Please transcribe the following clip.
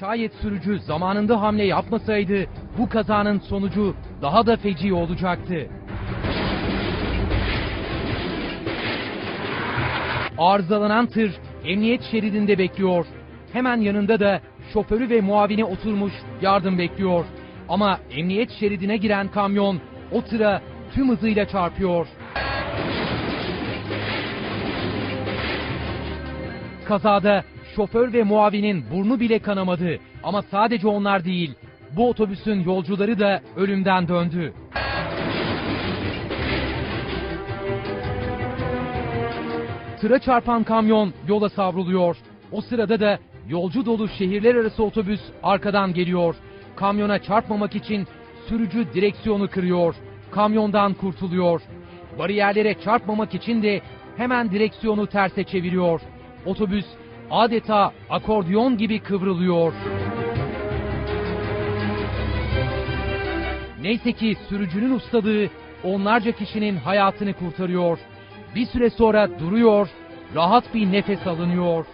Şayet sürücü zamanında hamle yapmasaydı bu kazanın sonucu daha da feci olacaktı. Arızalanan tır emniyet şeridinde bekliyor. Hemen yanında da şoförü ve muavini oturmuş yardım bekliyor. Ama emniyet şeridine giren kamyon o tıra tüm hızıyla çarpıyor. Kazada şoför ve muavinin burnu bile kanamadı. Ama sadece onlar değil, bu otobüsün yolcuları da ölümden döndü. Tıra çarpan kamyon yola savruluyor. O sırada da yolcu dolu şehirler arası otobüs arkadan geliyor. Kamyona çarpmamak için sürücü direksiyonu kırıyor. Kamyondan kurtuluyor. Bariyerlere çarpmamak için de hemen direksiyonu terse çeviriyor. Otobüs adeta akordiyon gibi kıvrılıyor. Neyse ki sürücünün ustalığı onlarca kişinin hayatını kurtarıyor. Bir süre sonra duruyor, rahat bir nefes alınıyor.